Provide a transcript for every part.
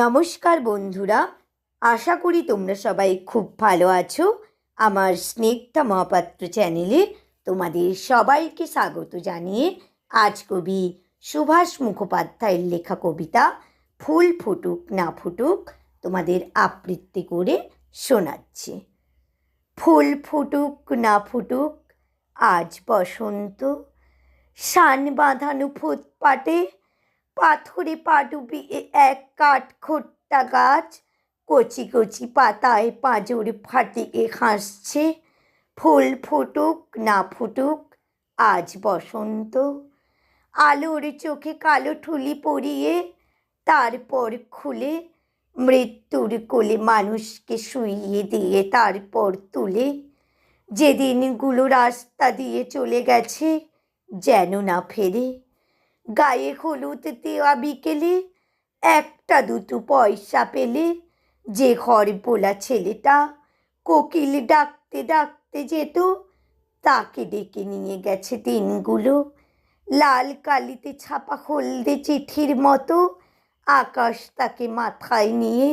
নমস্কার বন্ধুরা, আশা করি তোমরা সবাই খুব ভালো আছো। আমার স্নেকটা মহাপাত্র চ্যানেলে তোমাদের সবাইকে স্বাগত জানিয়ে আজ কবি সুভাষ মুখোপাধ্যায়ের লেখা কবিতা, ফুল ফুটুক না ফুটুক, তোমাদের আবৃত্তি করে শোনাচ্ছি। ফুল ফুটুক না ফুটুক, আজ বসন্ত, শান বাঁধানো ফুটপাটে পাথরে পা ডুবিয়ে এক কাঠ খোট্টা গাছ কচি কচি পাতায় পাঁজর ফাটিয়ে হাসছে। ফুল ফুটুক, না ফুটুক, আজ বসন্ত। আলোর চোখে কালো ঠুলি পরিয়ে তারপর খুলে মৃত্যুর কোলে মানুষকে শুইয়ে দিয়ে তারপর তুলে। যেদিনগুলো রাস্তা দিয়ে চলে গেছে, যেন না ফেরে। গায়ে হলুদ দেওয়া বিকেলে একটা দুটো পয়সা পেলে যে ঘর বোলা ছেলেটা কোকিল ডাকতে ডাকতে যেত, তাকে ডেকে নিয়ে গেছে দিনগুলো। লাল কালিতে ছাপা হলদে চিঠির মতো আকাশ তাকে মাথায় নিয়ে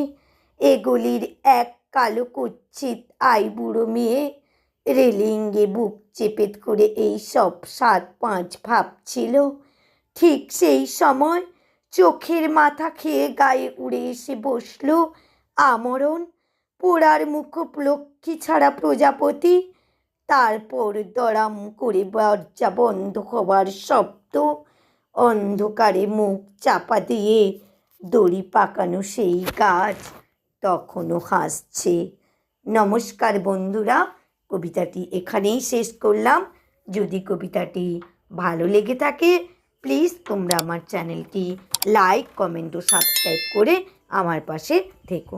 এগুলির এক কালো কুচ্ছিত আই বুড়ো মেয়ে রেলিঙ্গে বুক চেপে করে এই সব সাত পাঁচ ভাবছিল। ঠিক সেই সময় চোখের মাথা খেয়ে গায়ে উড়ে এসে বসল আমরণ। পোড়ার মুখ লক্ষ্মী ছাড়া প্রজাপতি। তারপর দরাম করে দরজা বন্ধ হবার শব্দ। অন্ধকারে মুখ চাপা দিয়ে দড়ি পাকানো সেই গাছ তখনও হাসছে। নমস্কার বন্ধুরা, কবিতাটি এখানেই শেষ করলাম। যদি কবিতাটি ভালো লেগে থাকে প্লিজ তোমরা আমার চ্যানেলটি লাইক কমেন্ট ও সাবস্ক্রাইব করে আমার পাশে থেকো।